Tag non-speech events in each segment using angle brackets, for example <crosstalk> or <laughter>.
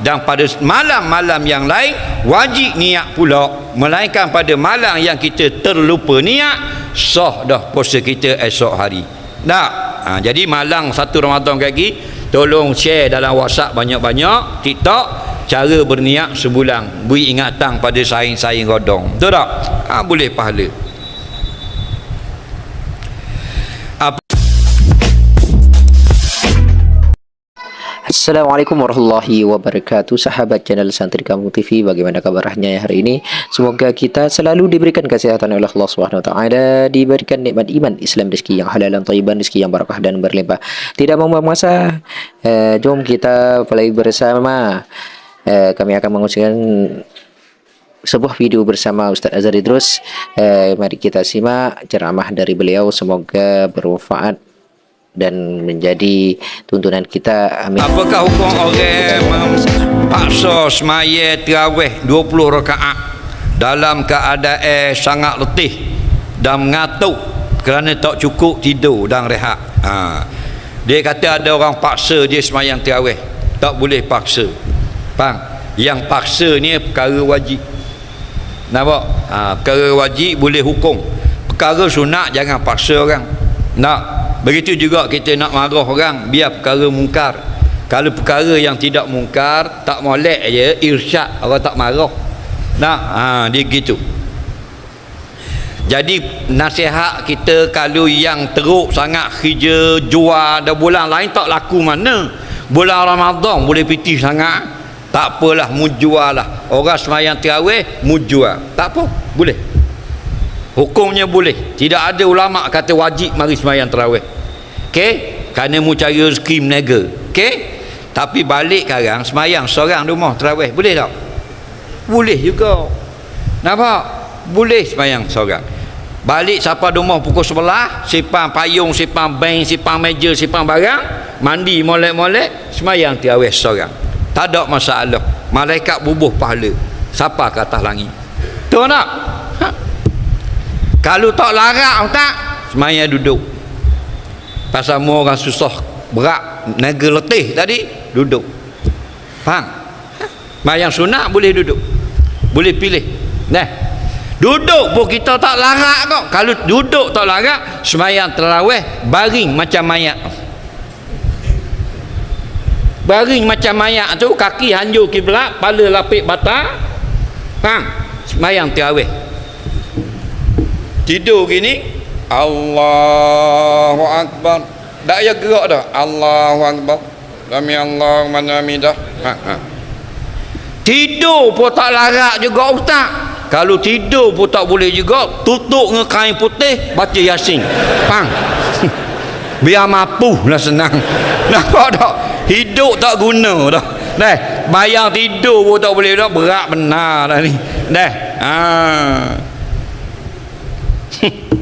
dan pada malam-malam yang lain wajib niat pula. Melainkan pada malam yang kita terlupa niat sah dah puasa kita esok hari. Tak? Ha, jadi malam satu Ramadan lagi tolong share dalam whatsapp banyak-banyak tiktok cara berniat sebulan. Beri ingatan pada saing-saing godong. Betul tak? Ha, boleh pahala Assalamualaikum warahmatullahi wabarakatuh. Sahabat channel Santri Kamu TV Bagaimana kabarnya hari ini? Semoga kita selalu diberikan kesehatan oleh Allah SWT Diberikan nikmat iman Islam rezeki yang halal dan tayyiban Rezeki yang barakah dan berlimpah. Tidak membuang masa uh, Jom kita play bersama. Uh, Kami akan mengusirkan sebuah video bersama Ustaz Azhar Idrus. Uh, Mari kita simak ceramah dari beliau. Semoga bermanfaat dan menjadi tuntunan kita. Amin. Apakah hukum orang memaksa semaya terawih 20 rakaat dalam keadaan sangat letih dan mengatuk kerana tak cukup tidur dan rehat? Ha. dia kata ada orang paksa dia semayang terawih tak boleh paksa. Faham? Yang paksa ni perkara wajib. Nampak? Ha, perkara wajib boleh hukum. Perkara sunat jangan paksa orang. Nak begitu juga kita nak marah orang biar perkara mungkar. Kalau perkara yang tidak mungkar tak molek je irsyad orang tak marah. Nak? Ha, dia gitu. Jadi nasihat kita kalau yang teruk sangat kerja jual dan bulan lain tak laku mana. Bulan Ramadan boleh pitih sangat. Tak apalah mujual lah. Orang semayang terawih mujual tak apa boleh hukumnya boleh. Tidak ada ulama kata wajib mari semayang terawih. Ok kerana mu cari rezeki menega ok tapi balik sekarang semayang seorang rumah terawih boleh tak? Boleh juga. Nampak? Boleh semayang seorang. Balik siapa rumah pukul sebelah sipang payung sipang bank sipang meja sipang barang mandi molek-molek semayang terawih seorang. Tak ada masalah. Malaikat bubuh pahala. Siapa ke atas langit? Tahu tak kalau tak larak tak semaya duduk. Pasal mu orang susah berat naga letih tadi duduk. Faham? Mayang sunat boleh duduk. Boleh pilih. Nah. Duduk pun kita tak larak kok. Kalau duduk tak larak semayang terawih baring macam mayat baring macam mayat tu kaki hanjur kiblat kepala lapik bata faham? Semayang terawih tidur gini Allahu Akbar. Tak payah gerak dah. Allahu Akbar. Rami Allah mana dah. Ha, ha. tidur pun tak larat juga ustaz. Kalau tidur pun tak boleh juga tutup dengan kain putih baca yasin. Pang. <laughs> Biar mampu lah senang. <laughs> Nampak tak? Hidup tak guna dah. Dah, bayang tidur pun tak boleh dah. Berat benar dah ni. Dah. Ha. <laughs>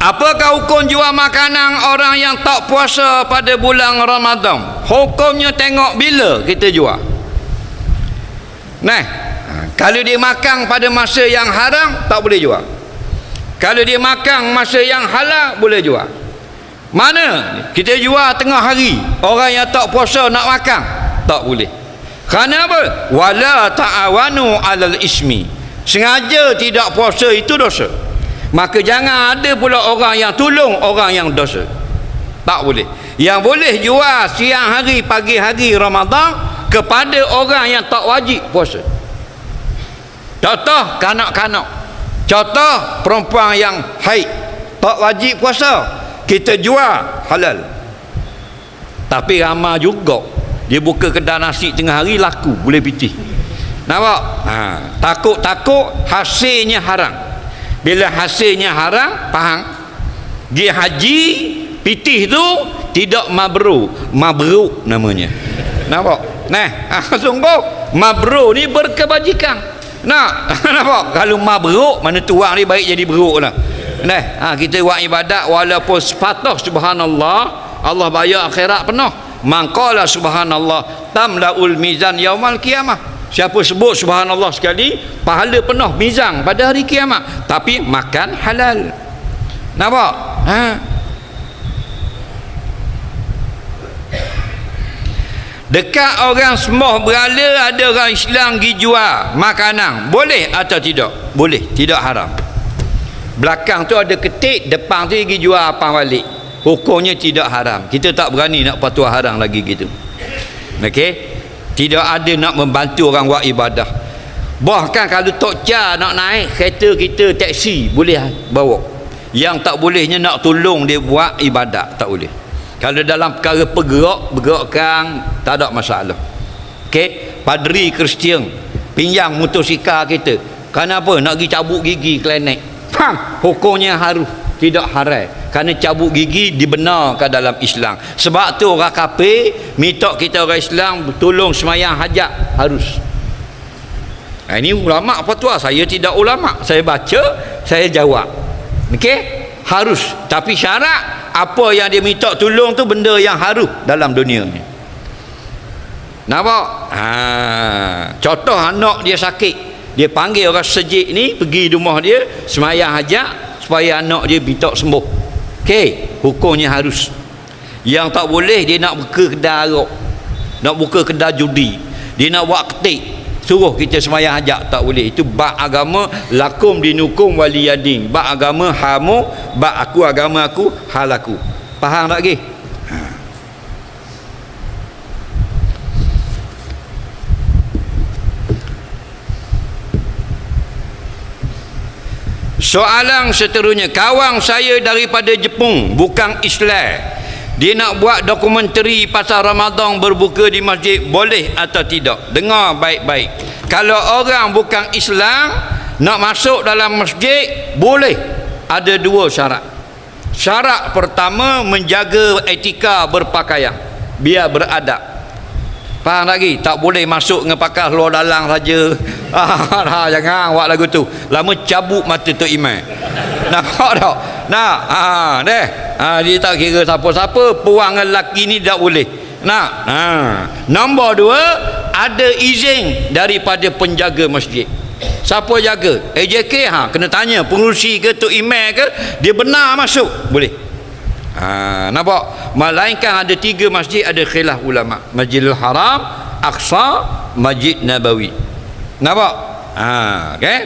Apakah hukum jual makanan orang yang tak puasa pada bulan Ramadan? Hukumnya tengok bila kita jual. Nah, kalau dia makan pada masa yang haram tak boleh jual. Kalau dia makan masa yang halal boleh jual. Mana kita jual tengah hari, orang yang tak puasa nak makan tak boleh. Kerana apa? Wala ta'awanu 'alal ismi. Sengaja tidak puasa itu dosa. Maka jangan ada pula orang yang tolong orang yang dosa. Tak boleh. Yang boleh jual siang hari pagi hari Ramadan kepada orang yang tak wajib puasa. Contoh kanak-kanak. Contoh perempuan yang haid tak wajib puasa kita jual halal. Tapi ramah juga. Dia buka kedai nasi tengah hari laku boleh pitih nampak? Ha, takut-takut hasilnya haram bila hasilnya haram faham? Pergi haji pitih tu tidak mabrur mabruk namanya. Nampak? Nah ah, <laughs> sungguh. Mabrur ni berkebajikan. Nak? <laughs> Nampak? Kalau mabruk mana tuang ni baik jadi beruk lah. Nah ha, kita buat ibadat walaupun sepatah subhanallah Allah bayar akhirat penuh. Mangkala subhanallah tamlaul mizan yaumal kiamah Siapa sebut subhanallah sekali Pahala penuh mizang pada hari kiamat. Tapi makan halal. Nampak? Ha? dekat orang sembah berhala ada orang Islam pergi jual makanan. Boleh atau tidak? Boleh tidak haram. Belakang tu ada ketik depan tu pergi jual apa balik. Hukumnya tidak haram. Kita tak berani nak patuh haram lagi gitu. Okey. Tidak ada nak membantu orang buat ibadah. Bahkan kalau tok cha nak naik kereta kita taksi boleh bawa. Yang tak bolehnya nak tolong dia buat ibadat tak boleh. Kalau dalam perkara pergerak, bergerakkan tak ada masalah. Okey, padri Kristian pinjam motosikal kita. Kenapa nak pergi cabut gigi klenek? Faham? Hukumnya harus tidak haram kerana cabut gigi dibenarkan dalam Islam. Sebab tu orang kafir minta kita orang Islam tolong semayang hajat. Harus. Ha, ini ulama apa tua saya tidak ulama. Saya baca saya jawab. Ok harus. Tapi syarat apa yang dia minta tolong tu benda yang harus dalam dunia ni. Nampak? Ha, contoh anak dia sakit. Dia panggil orang sejik ni pergi rumah dia semayang hajat supaya anak dia minta sembuh okey hukumnya harus. Yang tak boleh dia nak buka kedai arak nak buka kedai judi. Dia nak buat ketik. Suruh kita semayang hajat tak boleh. Itu bak agama lakum dinukum waliyadin. Bak agama hamu. Bak aku agama aku hal aku. Faham tak lagi Soalan seterusnya. Kawan saya daripada Jepun Bukan Islam. Dia nak buat dokumentari Pasal Ramadan berbuka di masjid Boleh atau tidak? Dengar baik-baik. Kalau orang bukan Islam Nak masuk dalam masjid Boleh. Ada dua syarat. Syarat pertama Menjaga etika berpakaian. Biar beradab Faham lagi? Tak boleh masuk dengan pakai luar dalang saja. <laughs> Ah, jangan buat lagu tu. Lama cabut mata tu iman. Nampak tak? Nah, ha, deh. Ha, dia tak kira siapa-siapa, puang lelaki ni tak boleh. Nah, ha. Nombor dua, ada izin daripada penjaga masjid. Siapa jaga? AJK ha, kena tanya pengurusi ke tu imam ke, dia benar masuk. Boleh ha, nampak? Melainkan ada tiga masjid ada khilaf ulama. Masjidil Haram Aqsa Masjid Nabawi. Nampak? Ha, okay?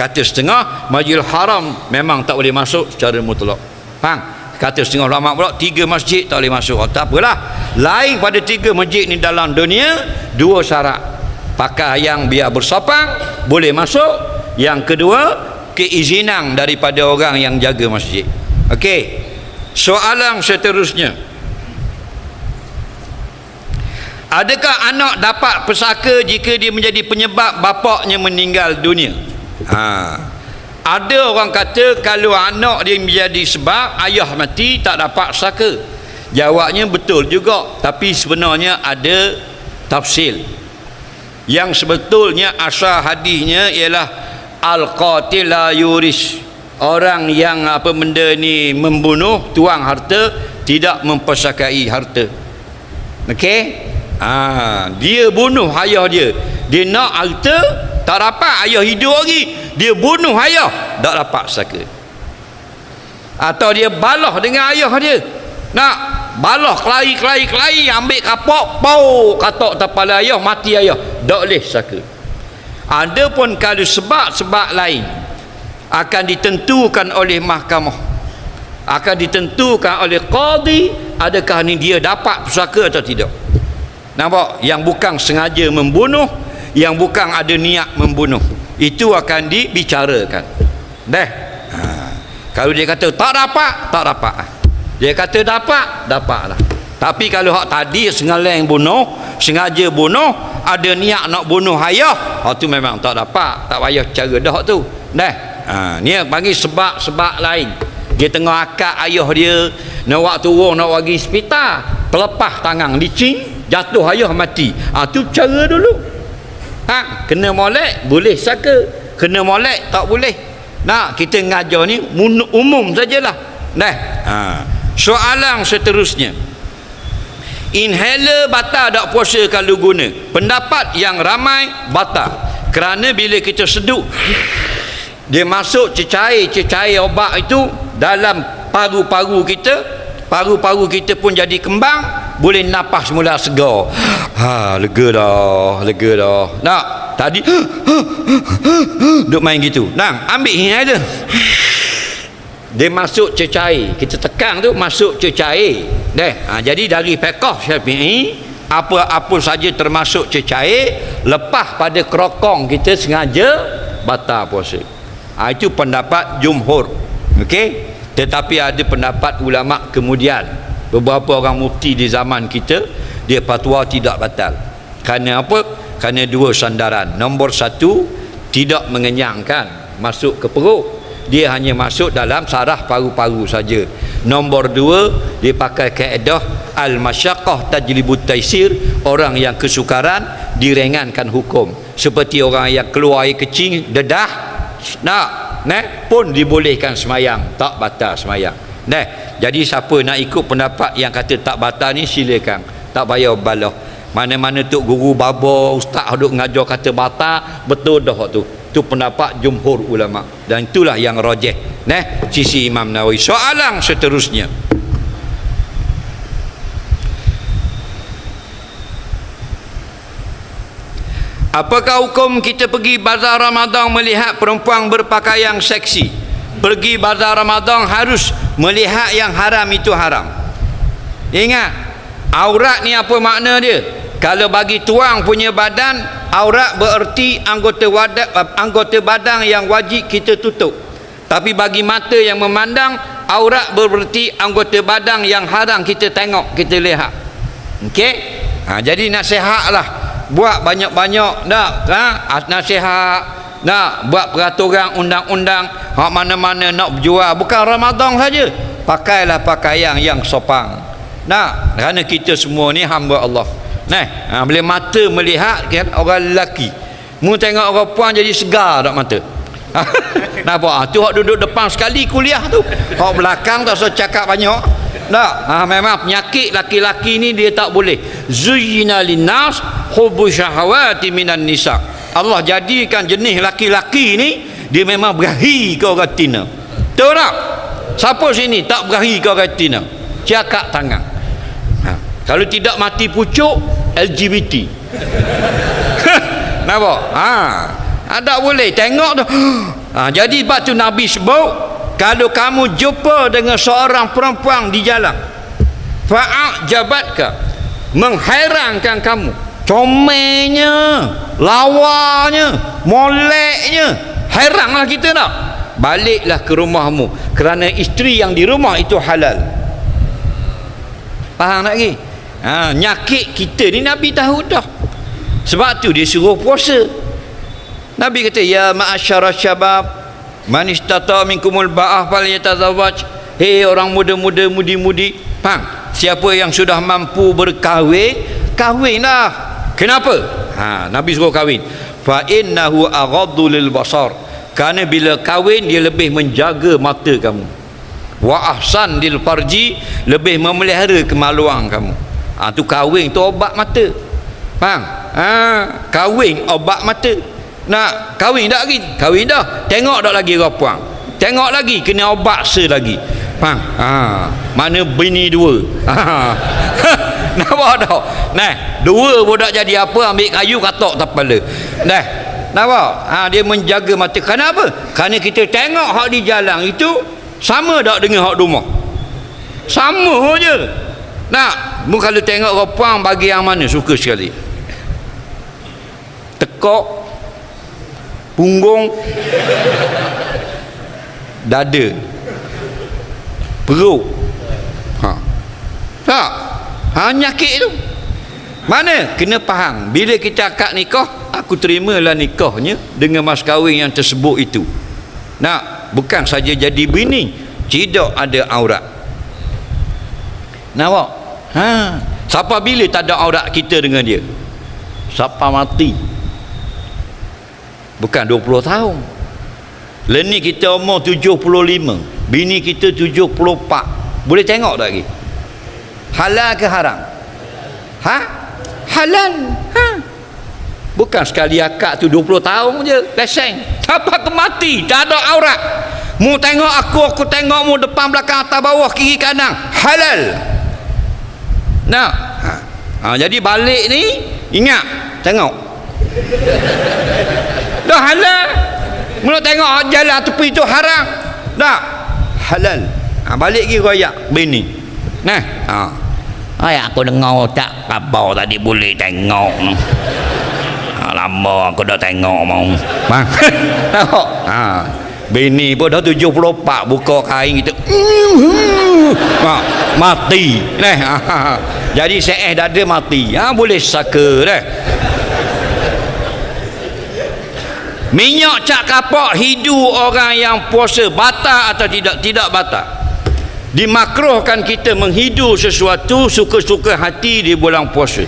kata setengah Masjidil Haram memang tak boleh masuk secara mutlak. Faham? Kata setengah ulama pula tiga masjid tak boleh masuk. Oh, tak apalah. Lain pada tiga masjid ni dalam dunia dua syarat. Pakai yang biar bersopan boleh masuk. Yang kedua keizinan daripada orang yang jaga masjid. Okey Soalan seterusnya Adakah anak dapat pesaka jika dia menjadi penyebab bapaknya meninggal dunia? Ha. Ada orang kata kalau anak dia menjadi sebab ayah mati tak dapat pesaka. Jawabnya betul juga tapi sebenarnya ada tafsir. Yang sebetulnya asal hadisnya ialah al-qatil la yuris orang yang apa benda ni membunuh tuang harta tidak mempersakai harta. Okey? Ha, dia bunuh ayah dia. Dia nak harta tak dapat ayah hidup lagi. Dia bunuh ayah tak dapat saka. Atau dia balah dengan ayah dia. Nak balah kelai kelai kelai ambil kapok pau katok kepala ayah mati ayah. Tak boleh saka. Ada pun kalau sebab-sebab lain akan ditentukan oleh mahkamah. Akan ditentukan oleh qadi adakah ni dia dapat pusaka atau tidak. Nampak? Yang bukan sengaja membunuh yang bukan ada niat membunuh. Itu akan dibicarakan. Dah. Ha. kalau dia kata tak dapat tak dapat dia kata dapat dapatlah tapi kalau hak tadi sengaja yang bunuh sengaja bunuh ada niat nak bunuh ayah oh, tu memang tak dapat tak payah cara dah tu. Dah ha, ni bagi sebab-sebab lain. Dia tengah akak ayah dia nak waktu turun nak bagi hospital pelepah tangan licin jatuh ayah mati. Ha, tu cara dulu. Ha, kena molek boleh saka. Kena molek tak boleh. Nak kita ngajar ni umum sajalah. Dah ha. soalan seterusnya. Inhaler batal tak puasa kalau guna? Pendapat yang ramai batal. Kerana bila kita seduk dia masuk cecair-cecair obat itu dalam paru-paru kita. Paru-paru kita pun jadi kembang boleh napas mula segar. Ha lega dah lega dah. Nak tadi duk main gitu. Nang ambil inhale dia dia masuk cecair. Kita tekan tu masuk cecair. Deh ha, jadi dari fiqh syafi'i apa-apa saja termasuk cecair lepas pada kerokong kita sengaja batal puasa ha, itu pendapat jumhur. Okey? Tetapi ada pendapat ulama kemudian. Beberapa orang mufti di zaman kita dia fatwa tidak batal. Kerana apa? Kerana dua sandaran. Nombor satu tidak mengenyangkan masuk ke perut. Dia hanya masuk dalam saraf paru-paru saja. Nombor dua dia pakai kaedah al-masyaqqah tajlibut taisir orang yang kesukaran direngankan hukum. Seperti orang yang keluar air kecil dedah nak ne? Pun dibolehkan semayang tak batal semayang. Ne? Jadi siapa nak ikut pendapat yang kata tak batal ni silakan. Tak payah balah mana-mana tok guru baba ustaz duk ngajar kata batal betul dah tu. Itu pendapat jumhur ulama. Dan itulah yang rajih. Nah sisi Imam Nawawi. Soalan seterusnya Apakah hukum kita pergi bazar Ramadan melihat perempuan berpakaian seksi? Pergi bazar Ramadan harus melihat yang haram itu haram. Ingat, aurat ni apa makna dia? Kalau bagi tuang punya badan, aurat bererti anggota wadah, anggota badan yang wajib kita tutup. Tapi bagi mata yang memandang, aurat bererti anggota badan yang haram kita tengok, kita lihat. Okey? Ha, jadi nasihatlah buat banyak-banyak nak ha? nasihat nak buat peraturan undang-undang hak mana-mana nak berjual bukan Ramadan saja pakailah pakaian yang sopan nak kerana kita semua ni hamba Allah nah ha, bila mata melihat kan orang lelaki mu tengok orang puan jadi segar tak mata <laughs> Kenapa? Ha, tu hak duduk depan sekali kuliah tu. Hak belakang tak usah cakap banyak. Tak. Ha, memang penyakit laki-laki ni dia tak boleh. Zuyyina linnas hubbu syahawati minan nisa. Allah jadikan jenis laki-laki ni dia memang berahi ke orang tina. Tahu tak? Siapa sini tak berahi ke orang tina? Cakap tangan. Ha. Kalau tidak mati pucuk LGBT. Kenapa? <laughs> Ha. Ada boleh tengok tu. Ha, jadi sebab tu Nabi sebut kalau kamu jumpa dengan seorang perempuan di jalan fa'ak jabatka menghairankan kamu comelnya lawanya moleknya. Hairanlah kita tak baliklah ke rumahmu kerana isteri yang di rumah itu halal. Faham tak lagi ha, nyakit kita ni Nabi tahu dah. Sebab tu dia suruh puasa. Nabi kata ya ma'asyara syabab man istata minkumul ba'ah fal yatazawwaj hei orang muda-muda mudi-mudi. Pang siapa yang sudah mampu berkahwin kahwinlah kenapa? Ha Nabi suruh kahwin. Fa innahu aghaddu lil basar. Kerana bila kahwin dia lebih menjaga mata kamu. Wa ahsan lil farji lebih memelihara kemaluan kamu. Ha tu kahwin tu obat mata. Faham? Ha kahwin obat mata. Nak kahwin tak lagi? Kahwin dah. Tengok tak lagi rapuang tengok lagi kena obat se lagi faham ha mana bini dua? <laughs> Ha nampak tak nah dua budak jadi apa ambil kayu katok kepala. Nah nampak ha dia menjaga mata. Kenapa kerana kita tengok hak di jalan itu sama tak dengan hak rumah? Sama je. Nak mu kalau tengok rapuang bagi yang mana suka sekali. Tekok punggung <laughs> dada perut ha. Tak. Ha nyakit tu. Mana? Kena faham. Bila kita akad nikah aku terimalah nikahnya dengan mas kahwin yang tersebut itu. Nak bukan saja jadi bini tidak ada aurat. Nampak? Ha. Siapa bila tak ada aurat kita dengan dia? Siapa mati? Bukan 20 tahun. Leni kita umur 75 bini kita 74 boleh tengok tak lagi? Halal ke haram? Ha? Halal. Ha? Bukan sekali akad tu 20 tahun je. Lesen apa ke mati? Tak ada aurat. Mu tengok aku aku tengok mu depan belakang atas bawah kiri kanan. Halal. Nah ha, jadi balik ni ingat tengok. Dah halal. Mula tengok jalan tepi tu haram. Dah halal ha, balik lagi royak bini nah ha. Ay, aku dengar tak khabar tadi boleh tengok ni. Ha, lama aku dah tengok mau. Bang. Tengok. <laughs> Ha. Bini pun dah 74 buka kain kita. <laughs> Ha. Mati. Nah. Ha. Jadi saya dada mati. Ha boleh saka dah. Minyak cak kapak hidu orang yang puasa batal atau tidak? Tidak batal. Dimakruhkan kita menghidu sesuatu suka-suka hati di bulan puasa.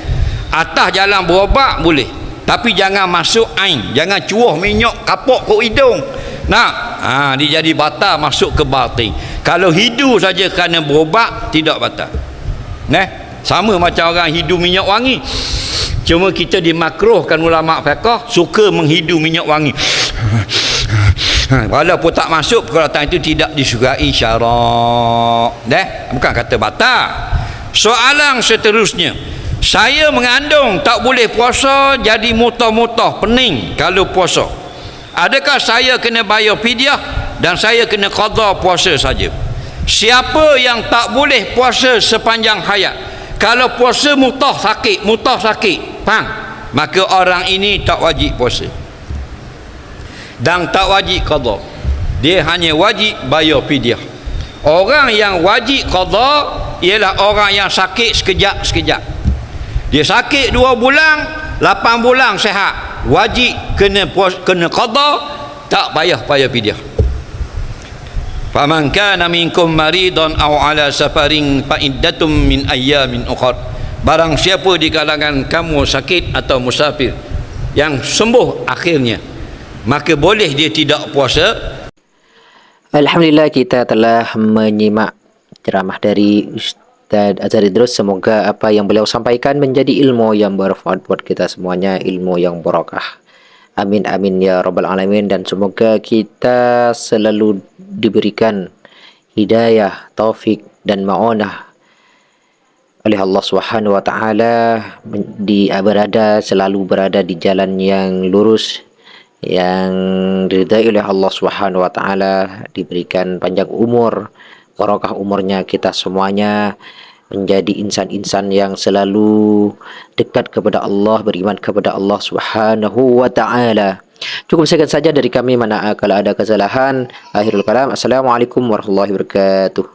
Atas jalan berobat boleh. Tapi jangan masuk ain. Jangan cuah minyak kapak ke hidung. Nah, ha, dia jadi batal masuk ke batin. Kalau hidu saja kerana berobat, tidak batal. Nah, sama macam orang hidu minyak wangi. Cuma kita dimakruhkan ulama fiqh suka menghidu minyak wangi. <laughs> Walaupun tak masuk perkataan itu tidak disukai syarak. Dah, bukan kata batal. Soalan seterusnya. Saya mengandung tak boleh puasa jadi mutah-mutah pening kalau puasa. Adakah saya kena bayar fidyah dan saya kena qada puasa saja? Siapa yang tak boleh puasa sepanjang hayat? Kalau puasa mutah sakit, mutah sakit, faham? Maka orang ini tak wajib puasa. Dan tak wajib qada dia hanya wajib bayar fidyah. Orang yang wajib qada ialah orang yang sakit sekejap-sekejap. Dia sakit dua bulan lapan bulan sehat. Wajib kena puas, kena qada tak payah payah fidyah. Faman kana minkum maridan aw ala safarin fa iddatum min ayyamin ukhra barang siapa di kalangan kamu sakit atau musafir yang sembuh akhirnya maka boleh dia tidak puasa Alhamdulillah kita telah menyimak ceramah dari Ustaz Azhar Idrus. Semoga apa yang beliau sampaikan menjadi ilmu yang bermanfaat buat kita semuanya, ilmu yang barakah. Amin amin ya rabbal alamin dan semoga kita selalu diberikan hidayah, taufik dan maunah oleh Allah Subhanahu wa taala di berada selalu berada di jalan yang lurus yang diridai oleh Allah Subhanahu wa taala diberikan panjang umur barakah umurnya kita semuanya menjadi insan-insan yang selalu dekat kepada Allah beriman kepada Allah Subhanahu wa taala. Cukup sekian saja dari kami. Mana kalau ada kesalahan akhirul kalam. Assalamualaikum warahmatullahi wabarakatuh